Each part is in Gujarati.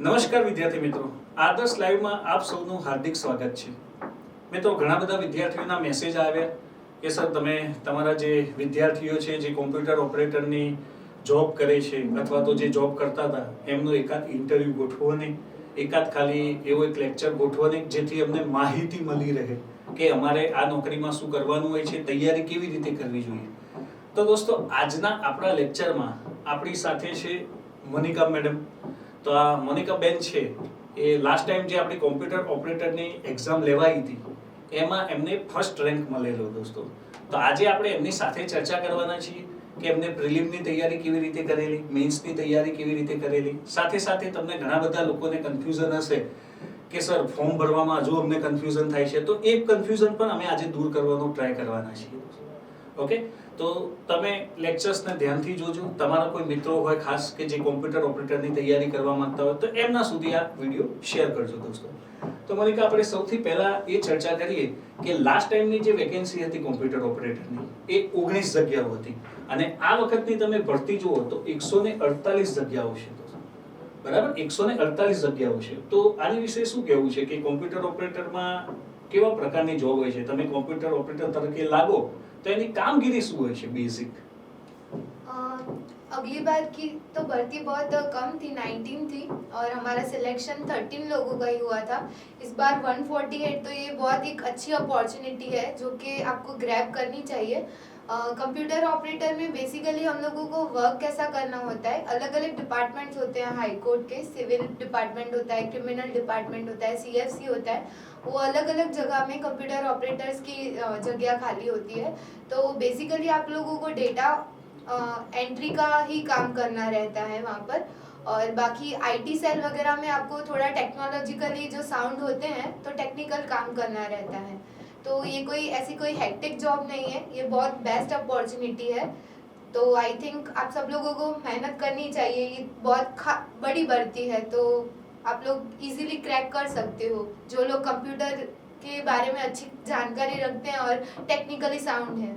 નમસ્કાર વિદ્યાર્થી મિત્રો. આદર્શ લાઈવમાં આપ સૌનું હાર્દિક સ્વાગત છે. મિત્રો, ઘણા બધા વિદ્યાર્થીઓના મેસેજ આવ્યા કે, સર, તમે તમારા જે વિદ્યાર્થીઓ છે, જે કોમ્પ્યુટર ઓપરેટરની જોબ કરે છે, અથવા તો જે જોબ કરતા હતા, એમનો એકાદ ઇન્ટરવ્યૂ ગોઠવો નહીં. એકાદ ખાલી એવો એક લેક્ચર ગોઠવો નહીં, જેથી અમને માહિતી મળી રહે કે અમારે આ નોકરીમાં શું કરવાનું હોય છે, તૈયારી કેવી રીતે કરવી જોઈએ. તો દોસ્તો, આજના આપણા લેક્ચરમાં આપણી સાથે છે મોનિકા મેડમ. તો આ મોનિકાબેન છે, એ લાસ્ટ ટાઈમ જે આપણી કોમ્પ્યુટર ઓપરેટરની એક્ઝામ લેવાઈ હતી, એમાં એમને ફર્સ્ટ રેન્ક મળેલો દોસ્તો. તો આજે આપણે એમની સાથે ચર્ચા કરવાના છીએ કે એમને પ્રિલિમની તૈયારી કેવી રીતે કરેલી મેન્સની તૈયારી કેવી રીતે કરેલી. સાથે સાથે તમને ઘણા બધા લોકોને કન્ફ્યુઝન હશે કે, સર ફોર્મ ભરવામાં હજુ અમને કન્ફ્યુઝન થાય છે. તો એ કન્ફ્યુઝન પણ અમે આજે દૂર કરવાનો ટ્રાય કરવાના છીએ. ઓકે તો તમે લેક્ચર્સને ધ્યાનથી જોજો. તમારા કોઈ મિત્રો હોય ખાસ કે જે કોમ્પ્યુટર ઓપરેટરની તૈયારી કરવા માંગતા હોય, તો એમના સુધી આ વીડિયો શેર કરજો દોસ્તો. તો મનિકા આપણે સૌથી પહેલા એ ચર્ચા કરીએ કે લાસ્ટ ટાઈમની જે વેકેન્સી હતી કોમ્પ્યુટર ઓપરેટરની એ ઓગણીસ જગ્યાઓ હતી. અને આ વખતની તમે ભરતી જુઓ તો એકસો ને અડતાલીસ જગ્યાઓ છે બરાબર? એકસો ને અડતાલીસ જગ્યાઓ છે. તો આની વિશે શું કહેવું છે કે કોમ્પ્યુટર ઓપરેટરમાં કેવા પ્રકારની જોબ હોય છે તમે કોમ્પ્યુટર ઓપરેટર તરીકે લાગો તો એની કામગીરી શું હોય છે બેઝિક अ, अगली बार की तो भर्ती बहुत कम थी 19 थी और हमारा सिलेक्शन 13 लोगों का ही हुआ था इस बार 148 तो ये बहुत एक अच्छी अपॉर्चुनिटी है जो कि आपको ग्रैब करनी चाहिए कंप्यूटर ऑपरेटर में बेसिकली हम लोगों को वर्क कैसा करना होता है अलग अलग डिपार्टमेंट्स होते हैं हाई कोर्ट के सिविल डिपार्टमेंट होता है क्रिमिनल डिपार्टमेंट होता है सीएफसी होता है वो अलग अलग जगह में कंप्यूटर ऑपरेटर्स की जगह खाली होती है। तो बेसिकली आप लोगों को डेटा एंट्री का ही काम करना रहता है वहाँ पर। और बाकी आईटी सेल वगैरह में आपको थोड़ा टेक्नोलॉजिकली जो साउंड होते हैं तो टेक्निकल काम करना रहता है। तो ये कोई, ऐसी कोई हेक्टिक जॉब नहीं है। ये बहुत बेस्ट अपॉर्चुनिटी है। तो आई थिंक आप सब लोगों को मेहनत करनी चाहिए। ये बहुत बड़ी बढ़ती है। तो आप लोग इजीली क्रैक कर सकते हो जो लोग कंप्यूटर के बारे में अच्छी जानकारी रखते हैं और टेक्निकली साउंड है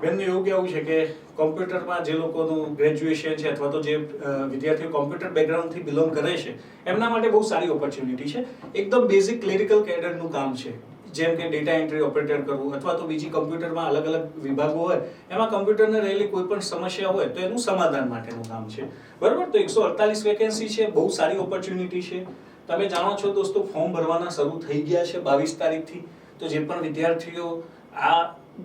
બેનનું એવું કહેવું છે કે કોમ્પ્યુટરમાં જે લોકોનું ગ્રેજ્યુએશન છે અથવા તો જે અ, વિદ્યાર્થીઓ કોમ્પ્યુટર બેકગ્રાઉન્ડથી બિલોંગ કરે છે એમના માટે બહુ સારી ઓપોર્ચ્યુનિટી છે એકદમ બેઝિક ક્લેરિકલ કેડરનું કામ છે જેમ કે ડેટા એન્ટ્રી ઓપરેટર કરવું અથવા તો બીજી કમ્પ્યુટરમાં અલગ અલગ વિભાગો હોય, એમાં કમ્પ્યુટરને રહેલી કોઈ પણ સમસ્યા હોય તો એનું સમાધાન માટેનું કામ છે. બરાબર? તો એકસો અડતાલીસ વેકેન્સી છે, બહુ સારી ઓપોર્ચ્યુનિટી છે. તમે જાણો છો દોસ્તો ફોર્મ ભરવાના શરૂ થઈ ગયા છે બાવીસ તારીખથી. તો જે પણ વિદ્યાર્થીઓ આ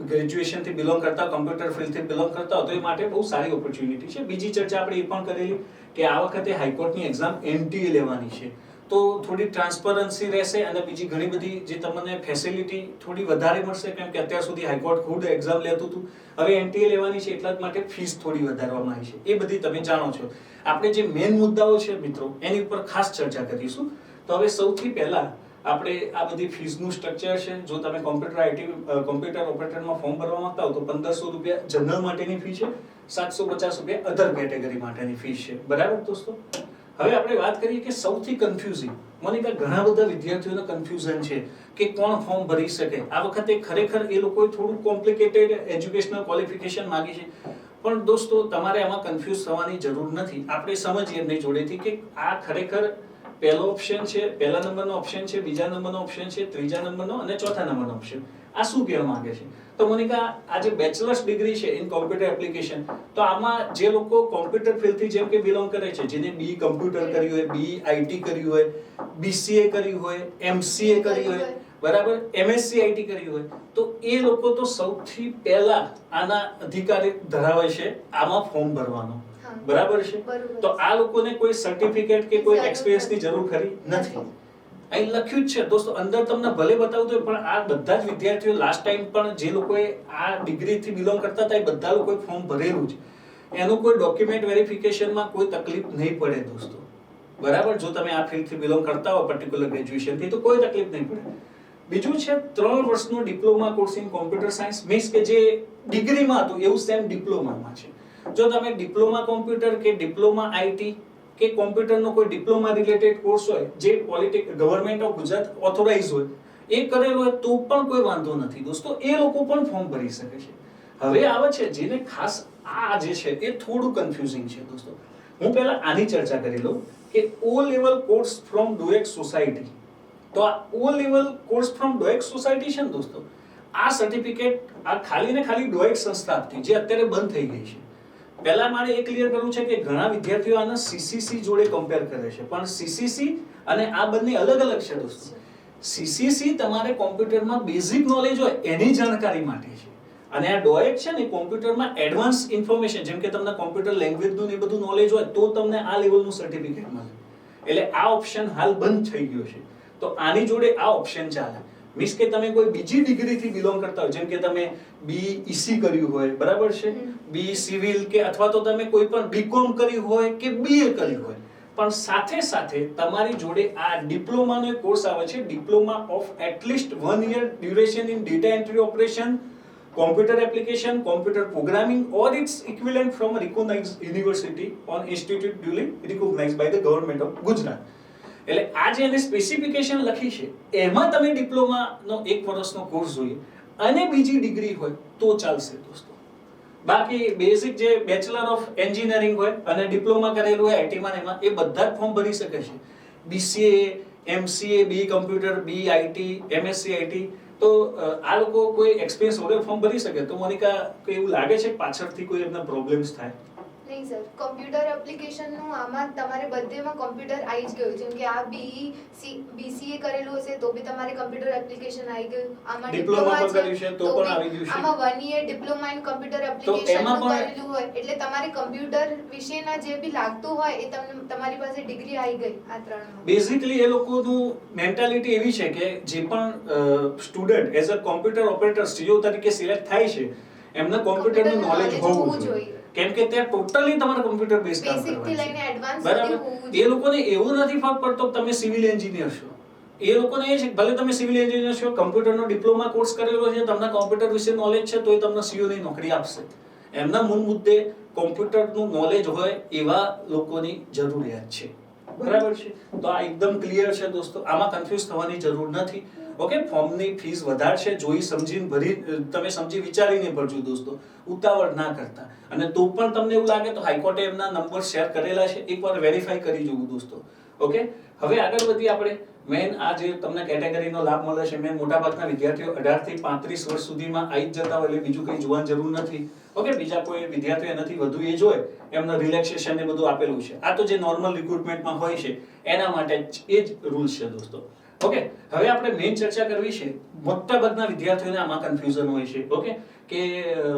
ગ્રેજ્યુએશનથી બિલોંગ કરતા કોમ્પ્યુટર ફિલ્ડથી બિલોંગ કરતા હોય તો એ માટે બહુ સારી ઓપોર્ચ્યુનિટી છે. બીજી ચર્ચા આપણે એ પણ કરેલી કે આ વખતે હાઈકોર્ટની એક્ઝામ એનટીએ લેવાની છે. તો થોડી ટ્રાન્સપરન્સી રહેશે અને બીજી ઘણી બધી જે તમને ફેસિલિટી થોડી વધારે મળશે, કેમ કે અત્યાર સુધી હાઈકોર્ટ ખુદ એક્ઝામ લેતું હતું. હવે એનટીએ લેવાની છે એટલા જ માટે ફીસ થોડી વધારવામાં આવી છે. એ બધી તમે જાણો છો. આપણે જે મેઇન મુદ્દાઓ છે મિત્રો, એની ઉપર ખાસ ચર્ચા કરીશું. તો હવે સૌથી પહેલા આપણે આ બધી ફીસનું સ્ટ્રક્ચર છે. જો તમે કોમ્પ્યુટર આઈટી કોમ્પ્યુટર ઓપરેટરમાં ફોર્મ ભરવા માંગતા હો તો પંદરસો રૂપિયા જનરલ માટેની ફી છે. સાતસો પચાસ રૂપિયા અધર કેટેગરી માટેની ફી છે. બરાબર દોસ્તો? હવે આપણે વાત કરીએ કે સૌથી કન્ફ્યુઝિંગ મને કે ઘણા બધા વિદ્યાર્થીઓને કન્ફ્યુઝન છે કે કોણ ફોર્મ ભરી શકે. આ વખતે ખરેખર એ લોકોએ થોડું કોમ્પ્લિકેટેડ એજ્યુકેશનલ ક્વોલિફિકેશન માગી છે. પણ દોસ્તો, તમારે આમાં કન્ફ્યુઝ થવાની જરૂર નથી. આપણે સમજીએ એમની જોડેથી કે આ ખરેખર પહેલો ઓપ્શન છે, પહેલા નંબરનો ઓપ્શન છે, બીજા નંબરનો ઓપ્શન છે, ત્રીજા નંબરનો અને ચોથા નંબરનો ઓપ્શન આ શું કહેવા માંગે છે? તો મોનિકા આ જે બેચલર્સ ડિગ્રી છે ઇન કોમ્પ્યુટર એપ્લિકેશન તો આમાં જે લોકો કોમ્પ્યુટર ફિલ્ડથી જેમ કે બિલોંગ કરે છે જેને બી કમ્પ્યુટર કર્યું હોય બી આઈટી કર્યું હોય બીસીએ કર્યું હોય એમસીએ કર્યું હોય બરાબર? એમએસસી આઈટી કર્યું હોય તો એ લોકો તો સૌથી પહેલા આના અધિકારી ધરાવે છે આમાં ફોર્મ ભરવાનો. બરાબર છે? તો આ લોકોને કોઈ સર્ટિફિકેટ કે કોઈ એક્સપિરિયન્સની જરૂર ખરી? નથી. અહીં લખ્યું જ છે. દોસ્તો, અંદર તમને ભલે બતાવતું હોય, પણ આ બધા જ વિદ્યાર્થીઓ લાસ્ટ ટાઈમ પણ જે લોકોએ આ ડિગ્રીથી બિલોંગ કરતા હતા, એ બધા લોકોએ ફોર્મ ભરેલું છે એનું કોઈ ડોક્યુમેન્ટ વેરિફિકેશનમાં કોઈ તકલીફ નહીં પડે દોસ્તો. બરાબર? જો તમે આ ફિલ્ડથી બિલોંગ કરતા હો પર્ટિક્યુલર ગ્રેજ્યુએશનથી તો કોઈ તકલીફ નહીં પડે. બીજું છે, ત્રણ વર્ષનો diploma course in computer science means કે જે ડિગ્રીમાં હતું, એવું સેમ ડિપ્લોમામાં છે. જો તમે ડિપ્લોમા કોમ્પ્યુટર કે ડિપ્લોમા આઈટી કે કોમ્પ્યુટરનો કોઈ ડિપ્લોમા રિલેટેડ કોર્સ હોય, જે polytechnic, government of Gujarat authorize હોય, એ કરેલો હોય તો પણ કોઈ વાંધો નથી. દોસ્તો, એ લોકો પણ ફોર્મ ભરી શકે છે. હવે આવે છે, જેને ખાસ આ જે છે, એ થોડું કન્ફ્યુઝિંગ છે, દોસ્તો. હું પહેલા આની ચર્ચા કરી લઉં કે O level course from DOEACC society તો આ O level course from DOEACC society છે ને, દોસ્તો? આ સર્ટિફિકેટ આ ખાલી ને ખાલી ડોએક સંસ્થા આપતી, જે અત્યારે બંધ થઈ ગઈ છે. પહેલા મારે એ ક્લિયર કરવું છે કે ઘણા વિદ્યાર્થીઓ આને સીસીસી જોડે કમ્પેર કરે છે. પણ સીસીસી અને આ બંને અલગ અલગ છે દોસ્તો. સીસીસી તમારે કોમ્પ્યુટરમાં બેઝિક નોલેજ હોય એની જાણકારી માટે છે. અને આ ડોએક છે ને કોમ્પ્યુટરમાં એડવાન્સ ઇન્ફોર્મેશન જેમ કે તમને કોમ્પ્યુટર લેંગ્વેજનું એ બધું નોલેજ હોય તો તમને આ લેવલનું સર્ટિફિકેટ મળે. એટલે આ ઓપ્શન હાલ બંધ થઈ ગયો છે. તો આની જોડે આ ઓપ્શન ચાલે. મીન્સ કે તમે કોઈ બીજી ડિગ્રીથી બિલોંગ કરતા હોય જેમ કે તમે બી ઈસી કર્યું હોય બરાબર છે? બી સિવિલ કે અથવા તો તમે કોઈ પણ બીકોમ કર્યું હોય કે બીએ કર્યું હોય. પણ સાથે સાથે તમારી જોડે આ ડિપ્લોમાનો એક કોર્સ આવે છે diploma of at least one year duration in data entry operation computer application computer programming or its equivalent from recognize university on institute duly recognize by the government of Gujarat. એટલે આ જે એને સ્પેસિફિકેશન લખી છે, એમાં તમે ડિપ્લોમાનો એક વર્ષનો કોર્સ જોઈએ, અને બીજી ડિગ્રી હોય તો ચાલશે દોસ્તો. બાકી બેઝિક જે બેચલર ઓફ એન્જિનિયરિંગ હોય અને ડિપ્લોમા કરેલું હોય આઈટીમાં એમાં, એ બધા જ ફોર્મ ભરી શકે છે. BCA MCA B computer B IT MSc IT તો આ લોકો કોઈ એક્સપિરિયન્સ વગર ફોર્મ ભરી શકે? તો મોનિકા એવું લાગે છે પાછળથી કોઈ એમના પ્રોબ્લેમ્સ થાય? નહીં સર. કોમ્પ્યુટર એપ્લિકેશનનું આમાં તમારે બધેમાં કોમ્પ્યુટર આવી જ ગયું. જેમ કે આ બીઈ સી બીસીએ કરેલું હશે તો બી તમારે કમ્પ્યુટર એપ્લિકેશન આવી ગયું. આમાં ડિપ્લોમા કર્યું છે તો પણ આવી ગયું છે. આમાં one year diploma in computer application કરેલું હોય. એટલે તમારે કોમ્પ્યુટર વિશેના જે બી લાગતું હોય એ તમને તમારી પાસે ડિગ્રી આવી ગઈ આ ત્રણમાં બેઝિકલી એ લોકોનું મેન્ટાલિટી એવી છે કે જે પણ student as a computer operator CO તરીકે સિલેક્ટ થાય છે એમને કોમ્પ્યુટરનું નોલેજ હોવું જોઈએ. કેમ કે તે ટોટલી તમારે કમ્પ્યુટર બેઝ કામ કરવાનું છે. બરાબર? એ લોકોને એવું નથી ફરક પડતો કે તમે સિવિલ એન્જિનિયર છો. એ લોકોને એ છે ભલે તમે સિવિલ એન્જિનિયર છો કમ્પ્યુટરનો ડિપ્લોમા કોર્સ કરેલો છે તમને કોમ્પ્યુટર વિશે નોલેજ છે તો એ તમને સીઓની નોકરી આપશે. એમના મૂળ મુદ્દે કોમ્પ્યુટરનું નોલેજ હોય એવા લોકોની જરૂરિયાત છે. બરાબર છે? તો આ એકદમ ક્લિયર છે દોસ્તો. આમાં કન્ફ્યુઝ થવાની જરૂર નથી. ઓકે ફોર્મની ફીસ વધારશે જોઈ સમજીને ભરી તમે સમજી વિચારીને ભરજો દોસ્તો. ઉતાવળ ના કરતા. અને તો પણ તમને એવું લાગે તો હાઈકોર્ટે એમના નંબર શેર કરેલા છે, એકવાર વેરીફાઈ કરી જોવું દોસ્તો. ઓકે હવે આગળ વધી આપણે. મેન આ જે તમને કેટેગરીનો લાભ મળે છે, મેન મોટાભાગના વિદ્યાર્થીઓ 18 થી પાંત્રીસ વર્ષ સુધીમાં આવી જ જતા હોય એટલે બીજું કંઈ જોવાની જરૂર નથી. ઓકે બીજા કોઈ વિદ્યાર્થીઓ એનાથી વધુ એ જોય એમને રિલેક્સેશન ને બધું આપેલું છે. આ તો જે નોર્મલ રિક્રુટમેન્ટમાં હોય છે, એના માટે એ જ રૂલ્સ છે દોસ્તો. ઓકે હવે આપણે મેઇન ચર્ચા કરવી છે, મોટા ભાગના વિદ્યાર્થીઓને આમાં કન્ફ્યુઝન હોય છે. ઓકે કે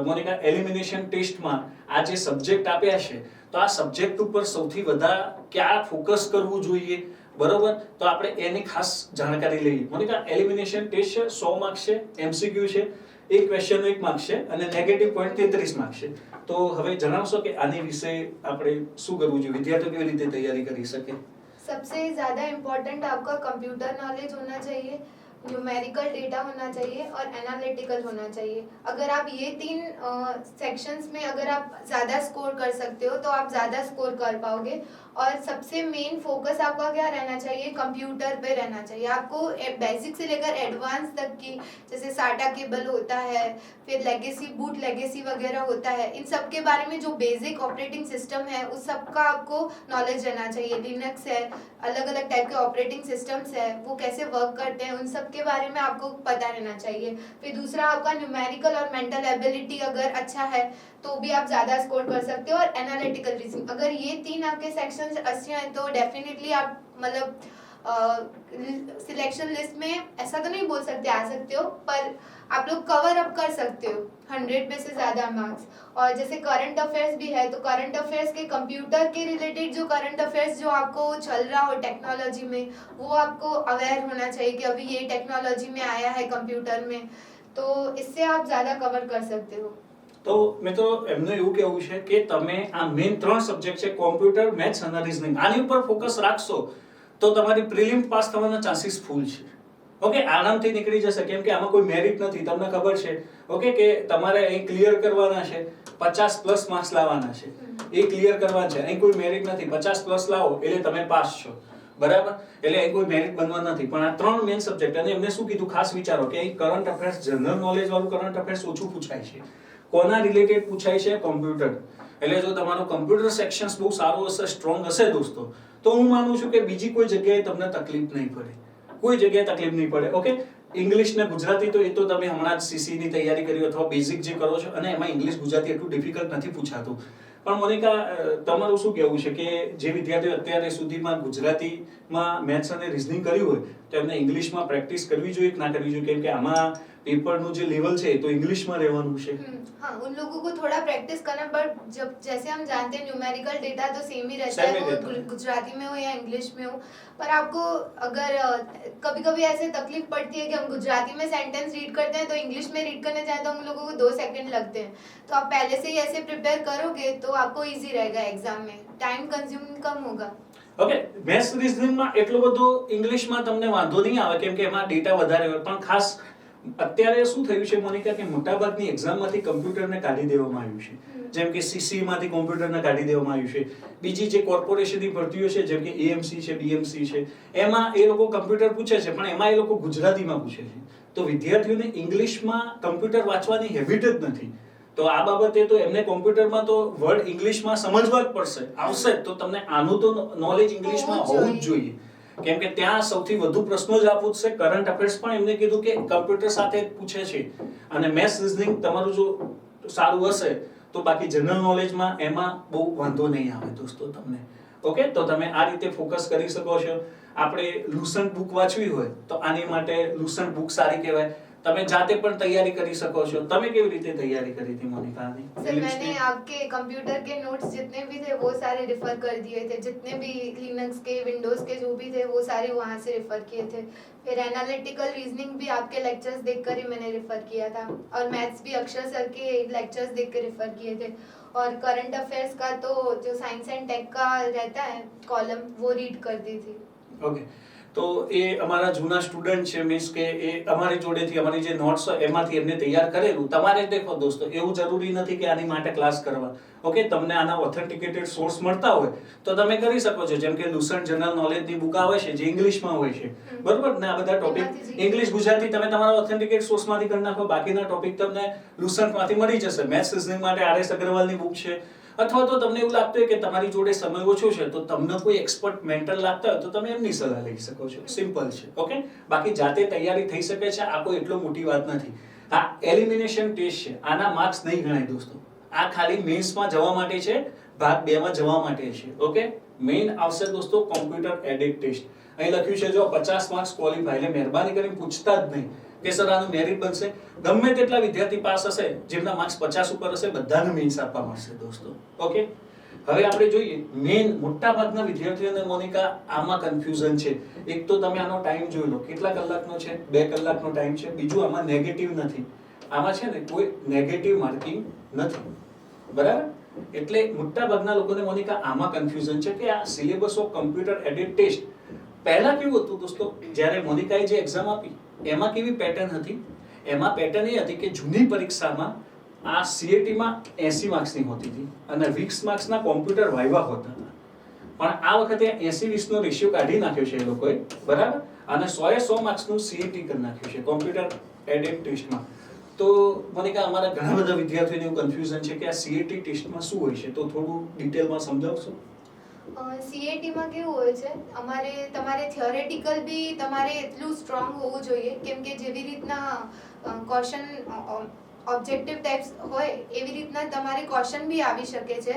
મોનિકા એલિમિનેશન ટેસ્ટમાં આ જે સબ્જેક્ટ આપ્યા છે, તો આ સબ્જેક્ટ ઉપર સૌથી વધારે ક્યાં ફોકસ કરવું જોઈએ? બરોબર? તો આપણે એની ખાસ જાણકારી લઈએ. મોનિકા એલિમિનેશન ટેસ્ટ છે, સો માર્ક્સ છે એમસીક્યુ છે, એક ક્વેશ્ચનનો એક માર્ક્સ છે, અને નેગેટિવ પોઈન્ટ તેત્રીસ માર્ક્સ છે. તો હવે જણાવશો કે આની વિશે આપણે શું કરવું જોઈએ? વિદ્યાર્થીઓ કેવી રીતે તૈયારી કરી શકે? सबसे ज़्यादा इम्पोर्टेंट आपका कंप्यूटर नॉलेज होना चाहिए न्यूमेरिकल डेटा होना चाहिए और एनालिटिकल होना चाहिए। अगर आप ये तीन सेक्शंस में अगर आप ज़्यादा स्कोर कर सकते हो तो आप ज़्यादा स्कोर कर पाओगे। और सबसे मेन फोकस आपका क्या रहना चाहिए? कंप्यूटर पे रहना चाहिए। आपको बेसिक से लेकर एडवांस तक की, जैसे साटा केबल होता है, फिर लेगेसी बूट लेगेसी वगैरह होता है, इन सब के बारे में जो बेसिक ऑपरेटिंग सिस्टम है, उस सब का आपको नॉलेज रहना चाहिए। लिनक्स है अलग अलग टाइप के ऑपरेटिंग सिस्टम्स है, वो कैसे वर्क करते हैं, उन सब के बारे में आपको पता रहना चाहिए। फिर दूसरा, आपका न्यूमेरिकल और मेंटल एबिलिटी अगर अच्छा है तो भी आप ज़्यादा स्कोर कर सकते हो और एनालिटिकल रीजनिंग अगर ये तीन आपके सेक्शंस अच्छे हैं तो डेफिनेटली आप मतलब सिलेक्शन लिस्ट में ऐसा तो नहीं बोल सकते, आ सकते हो, पर आप लोग कवर अप कर सकते हो हंड्रेड में से ज़्यादा मार्क्स और जैसे करंट अफेयर्स भी है तो करंट अफेयर्स के कंप्यूटर के रिलेटेड जो करंट अफेयर्स जो आपको चल रहा हो टेक्नोलॉजी में, वो आपको अवेयर होना चाहिए कि अभी ये टेक्नोलॉजी में आया है कंप्यूटर में. तो इससे आप ज़्यादा कवर कर सकते हो. તો મિત્રો એમનું એવું કહેવું છે કે તમે આ મેઇન ત્રણ સબ્જેક્ટ છે કોમ્પ્યુટર મેથ્સ અને રીઝનિંગ આની ઉપર ફોકસ રાખશો તો તમારી પ્રિલિમ પાસ થવાના ચાન્સીસ ફૂલ છે. ઓકે આરામથી નીકળી જશે કેમ કે આમાં કોઈ મેરિટ નથી તમને ખબર છે. ઓકે કે તમારે અહીં ક્લિયર કરવાના છે પચાસ પ્લસ માર્ક્સ લાવવાના છે. એ ક્લિયર કરવા છે અહીં કોઈ મેરિટ નથી પચાસ પ્લસ લાવો એટલે તમે પાસ છો. બરાબર? એટલે અહીં કોઈ મેરિટ બનવા નથી. પણ આ ત્રણ મેઇન સબ્જેક્ટ અને એમને શું કીધું? ખાસ વિચારો કે અહીં કરંટ અફેર્સ જનરલ નોલેજ વાળું કરંટ અફેર્સ ઓછું પૂછાય છે. કોના રિલેટેડ પૂછાય છે? કોમ્પ્યુટર એટલે જો તમારો કમ્પ્યુટર સેક્શન્સ બહુ સારું હશે સ્ટ્રોંગ હશે દોસ્તો, તો હું માનું છું કે બીજી કોઈ જગ્યાએ તમને તકલીફ નહીં પડે. કોઈ જગ્યાએ તકલીફ નહીં પડે ઓકે ઇંગ્લિશ ને ગુજરાતી તો એ તો તમે હમણાં જ સીસી ની તૈયારી કરી અથવા બેઝિક જે કરો છો, અને એમાં ઇંગ્લિશ ગુજરાતી એટલું ડિફિકલ્ટ નથી પૂછાતું. પણ મોનિકા તમારું શું કહેવું છે કે જે વિદ્યાર્થીઓ અત્યારે સુધીમાં ગુજરાતીમાં મેથ્સ અને રિઝનિંગ કર્યું હોય, તો એમને ઇંગ્લિશમાં પ્રેક્ટિસ કરવી જોઈએ કે ના કરવી જોઈએ? કેમ કે આમાં પેપરનું જે લેવલ છે એ તો ઇંગ્લિશમાં રહેવાનું છે हम्म, हाँ उन लोगों को थोड़ा प्रैक्टिस करना बट जब जैसे हम जानते हैं न्यूमेरिकल डेटा तो सेम ही रहता Same है ही वो रहता है। गुज- गुजराती में हो या इंग्लिश में हो पर आपको अगर कभी कभी ऐसे तकलीफ पड़ती है कि हम गुजराती में सेंटेंस रीड करते हैं तो इंग्लिश में रीड करने जाए तो हम लोगों को दो सेकंड लगते हैं तो आप पहले से ही ऐसे प्रिपेयर करोगे तो आपको इजी रहेगा एग्जाम में टाइम कंज्यूम कम होगा ઓકે મેથ્સ રિઝનિંગમાં એટલો બધો ઇંગ્લિશમાં તમને વાંધો નહીં આવે કેમ કે એમાં ડેટા વધારે હોય પણ ખાસ અત્યારે શું થયું છે મોનિકા કે મોટાભાગની એક્ઝામમાંથી કમ્પ્યુટરને કાઢી દેવામાં આવ્યું છે. જેમ કે સીસીમાંથી કોમ્પ્યુટરને કાઢી દેવામાં આવ્યું છે. બીજી જે કોર્પોરેશનની ભરતીઓ છે જેમ કે એએમસી છે બીએમસી છે એમાં એ લોકો કમ્પ્યુટર પૂછે છે પણ એમાં એ લોકો ગુજરાતીમાં પૂછે છે. તો વિદ્યાર્થીઓને ઇંગ્લિશમાં કમ્પ્યુટર વાંચવાની હેબિટ જ નથી. તો આ બાબતે તો એમને કોમ્પ્યુટરમાં તો વર્ડ ઇંગ્લિશમાં સમજવા જ પડશે. આવશે તો તમને આનું તો નોલેજ ઇંગ્લિશમાં હોવું જ જોઈએ. કેમ કે ત્યાં સૌથી વધુ પ્રશ્નો જ આ પૂછશે કરંટ અફેર્સ પણ એમને કીધું કે કમ્પ્યુટર સાથે પૂછે છે. અને મેથ્સ રિઝનિંગ તમારું જો સારું હશે, તો બાકી જનરલ નોલેજમાં એમાં બહુ વાંધો નહીં આવે દોસ્તો તમને. ઓકે તો તમે આ રીતે ફોકસ કરી શકો છો. આપણે લુસન્ટ બુક વાંચવી હોય, તો આની માટે લુસન્ટ બુક સારી કહેવાય. તમે જાતે પણ તૈયારી કરી શકો છો તમે કેવી રીતે તૈયારી કરી હતી મોનિકાની सर मैंने आपके कंप्यूटर के नोट्स जितने भी थे वो सारे रेफर कर दिए थे जितने भी लिनक्स के विंडोज के जो भी थे वो सारे वहाँ से रेफर किए थे फिर एनालिटिकल रीजनिंग भी आपके लेक्चर्स देखकर ही मैंने रेफर किया था और मैथ्स भी अक्षर सर के लेक्चर्स देख के रेफर किए थे और करंट अफेयर्स का तो जो साइंस एंड टेक का रहता है कॉलम वो रीड करती थी ઓકે તો એ અમારા જૂના સ્ટુડન્ટ છે મીન્સ કે એ અમારી જોડેથી અમારી જે નોટ્સ એમાંથી એમને તૈયાર કરેલું. તમારે દેખો દોસ્તો એવું જરૂરી નથી કે આની માટે ક્લાસ કરવા. ઓકે તમને આના ઓથેન્ટિકેટેડ સોર્સ મળતા હોય તો તમે કરી શકો છો. જેમ કે લુસન્ટ જનરલ નોલેજની બુક આવે છે જે ઇંગ્લિશમાં હોય છે. બરોબર? ને આ બધા ટોપિક ઇંગ્લિશ ગુજરાતી તમે તમારા ઓથેન્ટિકેટ સોર્સમાંથી કરી નાખો. બાકીના ટોપિક તમને લુસન્ટમાંથી મળી જશે. મેથ્સ રિઝનિંગ માટે આર એસ અગ્રવાલની બુક છે. અથવા તો તમને એવું લાગતું હોય કે તમારી જોડે સમય ઓછો છે, તો તમને કોઈ એક્સપર્ટ મેન્ટર લાગતા હોય તો તમે એમની સલાહ લઈ શકો છો. સિમ્પલ છે. ઓકે બાકી જાતે તૈયારી થઈ શકે છે, આ કોઈ એટલો મોટી વાત નથી. આ એલિમિનેશન ટેસ્ટ છે. આના માર્ક્સ નહીં ગણાય દોસ્તો. આ ખાલી મેન્સમાં જવા માટે છે, ભાગ બે માં જવા માટે છે. ઓકે મેઇન આવશે દોસ્તો કોમ્પ્યુટર એડિટ ટેસ્ટ અહીં લખ્યું છે, જો પચાસ માર્ક્સ ક્વોલિફાય એટલે મહેરબાની કરીને પૂછતા જ નહીં. કે સર આનું મેરિટ બનશે. ગમે તેટલા વિદ્યાર્થી પાસ હશે, જેમના માર્ક્સ પચાસ ઉપર હશે, બધાને મેન્સ આપવા મળશે દોસ્તો. ઓકે? હવે આપણે જોઈએ મેન મોટા ભાગના વિદ્યાર્થીઓને મોનિકા, આમાં કન્ફ્યુઝન છે. એક તો તમે આનો ટાઈમ જોઈ લો, કેટલા કલાકનો છે? બે કલાકનો ટાઈમ છે. બીજું આમાં નેગેટિવ નથી. આમાં છે ને કોઈ નેગેટિવ માર્કિંગ નથી. બરાબર? એટલે મોટા ભાગના લોકોને મોનિકા, આમાં કન્ફ્યુઝન છે કે આ syllabus of computer edit test પહેલા કેવું હતું દોસ્તો, જ્યારે મોનિકાએ જે એક્ઝામ આપી, એમાં કેવી પેટર્ન હતી? એમાં પેટર્ન એ હતી કે જૂની પરીક્ષામાં આ સીએટીમાં એસી માર્ક્સની હોતી હતી અને વીસ માર્ક્સના કોમ્પ્યુટર વાયવા હોતા હતા. પણ આ વખતે એસી વીસનો રેશિયો કાઢી નાખ્યો છે એ લોકોએ, બરાબર? અને સોએ સો માર્ક્સનું સીએટી કરી નાખ્યું છે કોમ્પ્યુટર એડેડ ટેસ્ટમાં તો મોનિકા, અમારા ઘણા બધા વિદ્યાર્થીઓને એવું કન્ફ્યુઝન છે કે આ સીએટી ટેસ્ટમાં શું હોય છે? તો થોડું ડિટેલમાં સમજાવશો? સીએટીમાં કેવું હોય છે? અમારે તમારે થિયોરેટિકલ બી તમારે એટલું સ્ટ્રોંગ હોવું જોઈએ કેમ કે જેવી રીતના ક્વેશ્ચન ઓબ્જેક્ટિવ ટાઈપ્સ હોય એવી રીતના તમારે ક્વેશ્ચન બી આવી શકે છે.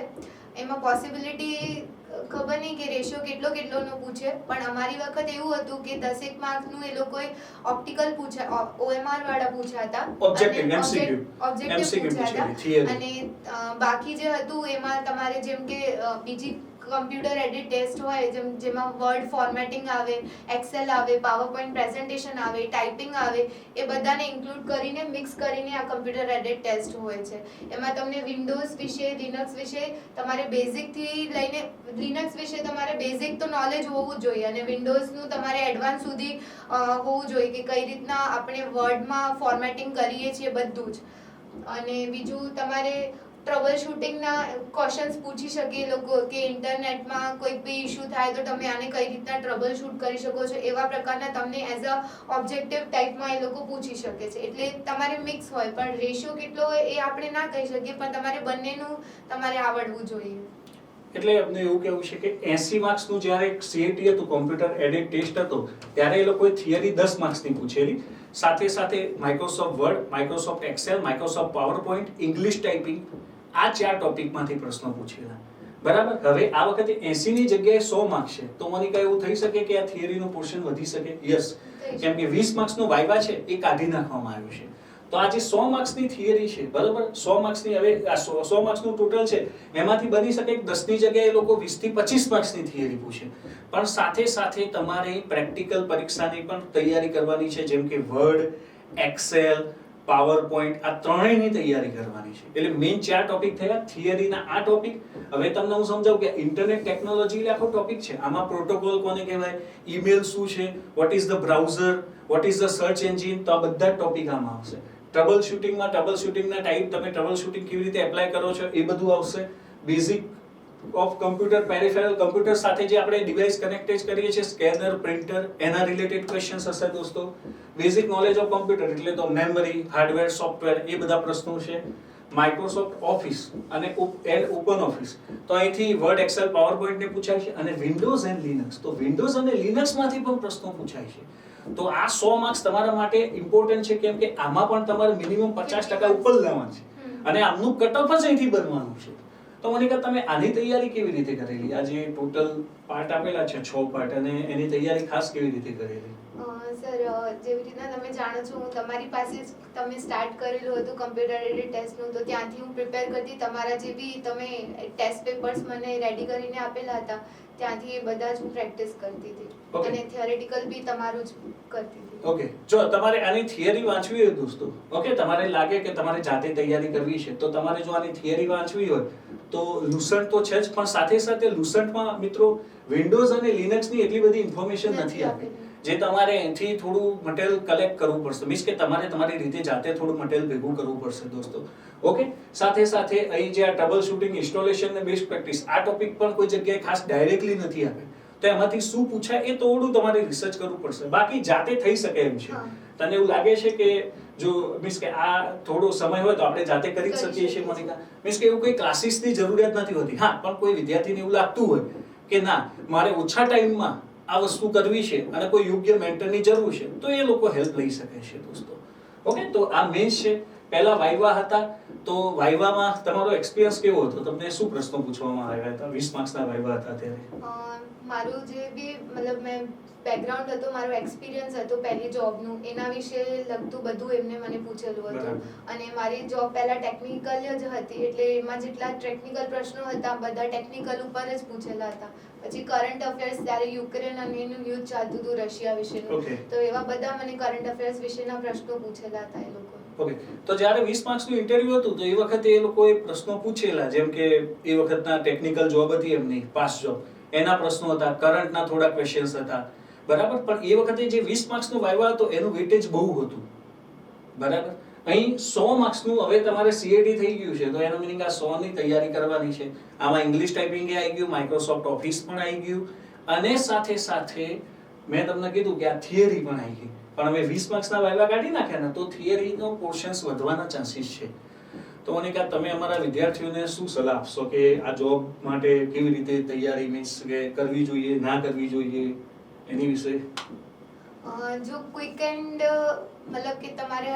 એમાં પોસિબિલિટી ખબર નહીં કે રેશિયો કેટલો કેટલોનો પૂછે પણ અમારી વખત એવું હતું કે દસેક માર્કનું એ લોકોએ ઓપ્ટિકલ પૂછ્યા ઓએમઆર વાળા પૂછ્યા હતા. ઓબ્જેક્ટિવ. પૂછ્યા હતા. અને બાકી જે હતું એમાં તમારે જેમ કે બીજી કમ્પ્યુટર એડિટ ટેસ્ટ હોય, જેમ, જેમાં વર્ડ ફોર્મેટિંગ આવે એક્સેલ આવે પાવરપોઈન્ટ પ્રેઝન્ટેશન આવે ટાઈપિંગ આવે, એ બધાને ઇન્ક્લુડ કરીને મિક્સ કરીને આ કમ્પ્યુટર એડિટ ટેસ્ટ હોય છે. એમાં તમને વિન્ડોઝ વિશે લિનક્સ વિશે તમારે બેઝિકથી લઈને લિનક્સ વિશે તમારે બેઝિક તો નોલેજ હોવું જોઈએ અને વિન્ડોઝનું તમારે એડવાન્સ સુધી હોવું જોઈએ કે કઈ રીતના આપણે વર્ડમાં ફોર્મેટિંગ કરીએ છીએ બધું જ. અને બીજું તમારે ટ્રબલ શૂટિંગના ક્વેશ્ચન્સ પૂછી શકે એ લોકો કે ઇન્ટરનેટમાં કોઈ બી ઇશ્યુ થાય તો તમે આને કઈ રીતના ટ્રબલ શૂટ કરી શકો છો એવા પ્રકારના તમને એઝ અ ઓબ્જેક્ટિવ ટાઈપમાં એ લોકો પૂછી શકે છે. એટલે તમારે મિક્સ હોય, પણ રેશિયો કેટલો હોય એ આપણે ના કહી શકીએ, પણ તમારે બંનેનું તમારે આવડવું જોઈએ. એટલે એમને એવું કહેવું છે કે એસી માર્ક્સનું જ્યારે સીએટી હતું કોમ્પ્યુટર એડેડ ટેસ્ટ હતો, ત્યારે એ લોકોએ થિયરી દસ માર્ક્સની પૂછેલી. સાથે સાથે Microsoft word Microsoft Excel Microsoft power point English typing આ ચાર ટોપિકમાંથી પ્રશ્નો પૂછેલા. બરાબર? હવે આ વખતે 80 ની જગ્યાએ સો માર્ક્સ છે. તો મને એવું થઈ શકે કે આ થિયરીનું પોર્શન વધી શકે? યસ કેમ કે વીસ માર્ક્સનો વાયવા છે એ કાઢી નાખવામાં આવ્યું છે. તો આ જે સો માર્ક્સની થિયરી છે બરાબર? સો માર્ક્સની હવે આ સો સો માર્ક્સનું ટોટલ છે એમાંથી બની શકે કે દસની જગ્યાએ લોકો લોકો વીસથી પચીસ માર્ક્સની થિયરી પૂછે. પણ સાથે સાથે તમારે પ્રેક્ટિકલ પરીક્ષાની પણ તૈયારી કરવાની છે જેમ કે વર્ડ એક્સેલ પાવર પોઈન્ટ આ ત્રણેયની તૈયારી કરવાની છે. એટલે મેઇન ચાર ટોપિક થયા, થિયરીના આ ટોપિક. હવે તમને હું સમજાવું કે ઇન્ટરનેટ ટેકનોલોજી એટલે આખો ટોપિક છે. આમાં પ્રોટોકોલ કોને કહેવાય? ઈમેલ શું છે? What is the browser what is the search engine તો આ બધા ટોપિક આમાં આવશે. ટ્રબલ શૂટિંગમાં ટ્રબલ શૂટિંગના ટાઈપ તમે ટ્રબલ શૂટિંગ કેવી રીતે એપ્લાય કરો છો એ બધું આવશે. Basic of computer peripheral computer સાથે જે આપણે ડિવાઇસ કનેક્ટેડ કરીએ છીએ સ્કેનર પ્રિન્ટર એના રિલેટેડ ક્વેશ્ચન્સ હશે દોસ્તો. બેઝિક નોલેજ ઓફ કમ્પ્યુટર એટલે તો મેમરી હાર્ડવેર સોફ્ટવેર એ બધા પ્રશ્નો છે. માઇક્રોસોફ્ટ ઓફિસ અને એલ ઓપન ઓફિસ તો અહીંથી વર્ડ એક્સેલ પાવરપોઈન્ટ ને પૂછાય છે અને વિન્ડોઝ એન્ડ લિનક્સ તો વિન્ડોઝ અને લિનક્સમાંથી પણ પ્રશ્નો પૂછાય છે. તો આ સો માર્ક્સ તમારા માટે ઇમ્પોર્ટન્ટ છે કેમ કે આમાં પણ તમારે મિનિમમ પચાસ ટકા ઉપર લેવાનું છે. અને આમનું કટ ઓફ જ અહીંથી બનવાનું છે. તો મોનિકા તમે આની તૈયારી કેવી રીતે કરેલી? આ ટોટલ પાર્ટ આપેલા છે, છ પાર્ટ, અને એની તૈયારી ખાસ કેવી રીતે કરેલી? સર જેવી રીતના તમે જાણો છો, હું તમારી પાસે તમે સ્ટાર્ટ કરેલું હતું કમ્પ્યુટર એડેડ ટેસ્ટનું તો ત્યાંથી હું પ્રિપેર કરતી તમારા જે બી તમે ટેસ્ટ પેપર્સ મને રેડી કરીને આપેલા હતા ત્યાંથી એ બધા જ હું પ્રેક્ટિસ કરતી હતી. અને થિયોરેટિકલ બી તમારું જ કરતી હતી ઓકે જો તમારે આની થિયરી વાંચવી હોય દોસ્તો ઓકે તમારે લાગે કે તમારે જાતે તૈયારી કરવી છે તો તમારે જો આની થિયરી વાંચવી હોય તો લુસન્ટ તો છે જ પણ સાથે સાથે લુસન્ટમાં મિત્રો વિન્ડોઝ અને લિનક્સની એટલી બધી ઇન્ફોર્મેશન નથી નથી આપી આપેલી. જે તમારે એથી થોડું મટીરિયલ કલેક્ટ કરવું પડશે. મીન્સ કે તમારે તમારી રીતે જાતે થોડું મટીરિયલ ભેગું કરવું પડશે દોસ્તો. ઓકે સાથે સાથે અહીં જે આ ટ્રબલ શૂટિંગ ઇન્સ્ટોલેશન ને બેસ્ટ પ્રેક્ટિસ આ ટોપિક પણ કોઈ જગ્યાએ ખાસ ડાયરેક્ટલી નથી આપે. તો એમાંથી શું પૂછાય એ થોડું તમારે રિસર્ચ કરવું પડશે. બાકી જાતે થઈ શકે એમ છે. તને એવું લાગે છે કે જો મીન્સ કે આ થોડો સમય હોય તો આપણે જાતે કરી શકીએ છીએ મોનિકા? મીન્સ કે એવું કોઈ ક્લાસીસની જરૂરિયાત નથી હોતી. હા પણ કોઈ વિદ્યાર્થીને એવું લાગતું હોય કે ના મારે ઓછા ટાઈમમાં આ વસ્તુ કરવી છે અને કોઈ યોગ્ય મેન્ટરની જરૂર છે તો એ લોકો હેલ્પ લઈ શકે છે દોસ્તો. ઓકે તો આ મેન્સ છે. પહેલા વાઇવા હતા તો વાઇવામાં તમારો એક્સપિરિયન્સ કેવો હતો? તમને શું પ્રશ્નો પૂછવામાં આવ્યા હતા? 20 માર્ક્સના વાઇવા હતા ત્યારે. મારું જે બી મતલબ મેં બેકગ્રાઉન્ડ હતો મારો એક્સપિરિયન્સ હતો પહેલી જોબનું એના વિશે લગતું બધું એમને મને પૂછેલું હતું. અને મારી જોબ પહેલાં ટેકનિકલ જ હતી એટલે એમાં જેટલા ટેકનિકલ પ્રશ્નો હતા બધા ટેકનિકલ ઉપર જ પૂછેલા હતા. પછી કરંટ અફેર્સ ત્યારે યુક્રેન અને એનું યુદ્ધ ચાલતું હતું રશિયા વિશેનું. તો એવા બધા મને કરંટ અફેર્સ વિશેના પ્રશ્નો પૂછેલા હતા એ લોકો ઓકે તો જ્યારે 20 માર્ક્સનું ઇન્ટરવ્યુ હતું તો એ વખતે એ લોકોએ પ્રશ્નો પૂછેલા જેમ કે એ વખતના ટેકનિકલ જોબ હતી એમની પાસ જોબ એના પ્રશ્નો હતા કરંટના થોડા ક્વેશ્ચન્સ હતા. બરાબર? પણ એ વખતે જે 20 માર્ક્સનો વાયવા હતો એનું વેટેજ બહુ હતું. બરાબર? અહીં 100 માર્ક્સનું હવે તમારે સીએડી થઈ ગયું છે, તો એનો મિનિંગ આ 100 ની તૈયારી કરવાની છે. આમાં ઇંગ્લિશ ટાઈપિંગ આવી ગયું માઇક્રોસોફ્ટ ઓફિસ પણ આવી ગયું, અને સાથે સાથે મેં તમને કીધું કે આ થિયરી પણ આવી ગઈ. પણ હવે 20 માર્ક્સના વાયવા કાઢી નાખ્યા ને, તો થિયરીનો પોર્શન્સ વધવાના ચાન્સીસ છે. તો મને મોનિકા તમે અમારા વિદ્યાર્થીઓને શું સલાહ આપશો કે આ જોબ માટે કેવી રીતે તૈયારી મીન્સ કે કરવી જોઈએ, ના કરવી જોઈએ, એની વિશે? જો ક્વિક એન્ડ મતલબ કે તમારે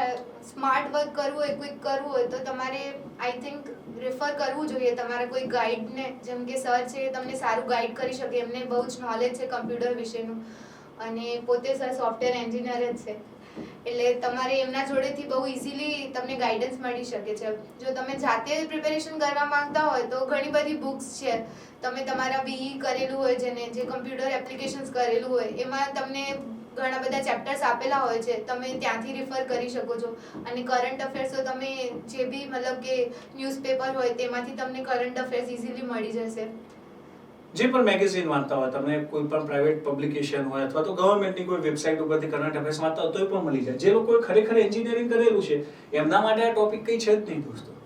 સ્માર્ટ વર્ક કરવું હોય ક્વિક કરવું હોય, તો તમારે આઈ થિંક રેફર કરવું જોઈએ તમારા કોઈ ગાઈડને જેમ કે સર છે એ તમને સારું ગાઈડ કરી શકે, એમને બહુ જ નોલેજ છે કમ્પ્યુટર વિશેનું. અને પોતે સર સોફ્ટવેર એન્જિનિયર જ છે. એટલે તમારે એમના જોડેથી બહુ ઇઝીલી તમને ગાઈડન્સ મળી શકે છે. જો તમે જાતે પ્રિપેરેશન કરવા માંગતા હોય, તો ઘણી બધી બુક્સ છે. તમે તમારા બીઈ કરેલું હોય, જેને, જે કમ્પ્યુટર એપ્લિકેશન્સ કરેલું હોય, એમાં તમને ઘણા બધા ચેપ્ટર્સ આપેલા હોય છે, તમે ત્યાંથી રિફર કરી શકો છો. અને કરંટ અફેર્સ તો તમે જે બી મતલબ કે ન્યૂઝપેપર હોય તેમાંથી તમને કરંટ અફેર્સ ઇઝીલી મળી જશે. જે પણ મેગેઝિન વાંચતા હોય, તમને કોઈ પણ પ્રાઇવેટ પબ્લિકેશન હોય અથવા તો ગવર્મેન્ટની કોઈ વેબસાઇટ ઉપરથી કરંટ અફેર્સ વાંચતા હોય તો પણ મળી જાય. જે લોકોએ ખરેખર એન્જિનિયરિંગ કરેલું છે, એમના માટે આ ટોપિક કંઈ છે જ નહીં, દોસ્તો.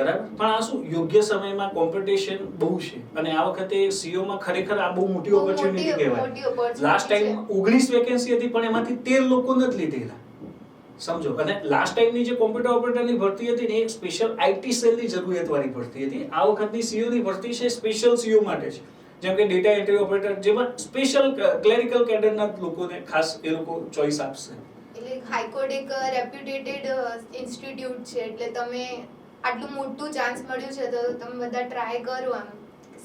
બરાબર? પણ આ શું યોગ્ય સમયમાં કોમ્પિટિશન બહુ છે. અને આ વખતે સીઓ માં ખરેખર આ બહુ મોટી ઓપોર્ચ્યુનિટી કહેવાય. લાસ્ટ ટાઈમ ઓગણીસ વેકેન્સી હતી પણ એમાંથી તેર લોકો નથી લીધેલા. સમજો? અને લાસ્ટ ટાઈમની જે કોમ્પ્યુટર ઓપરેટરની ભરતી હતી ને એ સ્પેશિયલ આઈટી સેલની જરૂરિયાતવાળી ભરતી હતી. આ વખતની સીઓ ની ભરતી છે સ્પેશિયલ સીઓ માટે છે જેમ કે ડેટા એન્ટ્રી ઓપરેટર જેમાં સ્પેશિયલ ક્લેરિકલ કેડરના લોકોને ખાસ એ લોકો ચોઇસ આપશે. એટલે હાઈકોર્ટ એક રેપ્યુટેટેડ ઇન્સ્ટિટ્યૂટ છે એટલે તમે આટલું મોટું ચાન્સ મળ્યું છે તો તમે બધા ટ્રાય કરો આમ.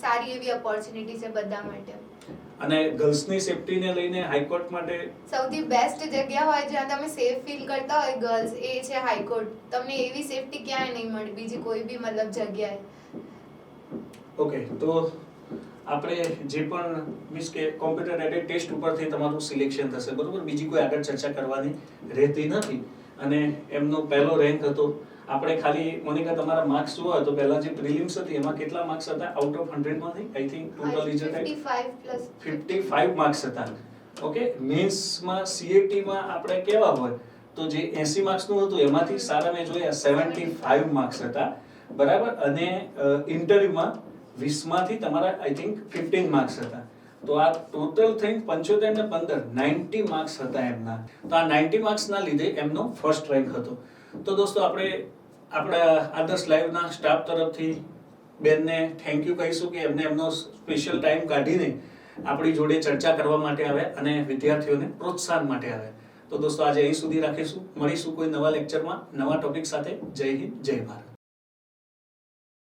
સારી એવી ઓપોર્ચ્યુનિટી છે બધા માટે. અને ગર્લ્સની સેફટીને લઈને હાઈકોર્ટ માટે સૌથી બેસ્ટ જગ્યા હોય જ્યાં તમે સેફ ફીલ કરતા હોય ગર્લ્સ એ છે હાઈકોર્ટ તમને એવી સેફટી ક્યાંય નહીં મળે બીજી કોઈ બી મતલબ જગ્યાએ. ઓકે તો આપણે જે પણ મીન્સ કે કોમ્પ્યુટર એડેડ ટેસ્ટ ઉપરથી તમારું સિલેક્શન થશે બરોબર? બીજી કોઈ આગળ ચર્ચા કરવાની રહેતી નથી. અને એમનો પહેલો રેન્ક હતો આપણે ખાલી મોનિકા તમારા માર્ક્સ જોવા તો પહેલા જે પ્રિલિમ્સ હતી એમાં કેટલા માર્ક્સ હતા? Out of હંડ્રેડમાંથી I think total result fifty five plus fifty five marks હતા. ઓકે મેન્સમાં સીએટીમાં આપણે કેવા હોય? તો જે એસી માર્ક્સનું હતું એમાંથી સારા મેં જોયા સેવન્ટી ફાઈવ માર્ક્સ હતા. બરાબર? અને ઇન્ટરવ્યુમાં વીસમાંથી તમારા આઈ થિંક ફિફ્ટીન માર્ક્સ હતા. તો આ ટોટલ થઈને પંચોતેર ને પંદર નાઇન્ટી માર્ક્સ હતા એમના. તો આ નાઇન્ટી માર્ક્સના લીધે એમનો ફર્સ્ટ રેન્ક હતો. તો દોસ્તો આપણે આપણા આદર્શ લાઈવના સ્ટાફ તરફથી બેનને થેન્ક યુ કહીશું કે એમને એમનો સ્પેશિયલ ટાઈમ કાઢીને આપણી જોડે ચર્ચા કરવા માટે આવે અને વિદ્યાર્થીઓને પ્રોત્સાહન માટે આવે. તો દોસ્તો, આજે અહીં સુધી રાખીશું. મળીશું કોઈ નવા લેક્ચરમાં નવા ટોપિક સાથે. જય હિન્દ, જય ભારત.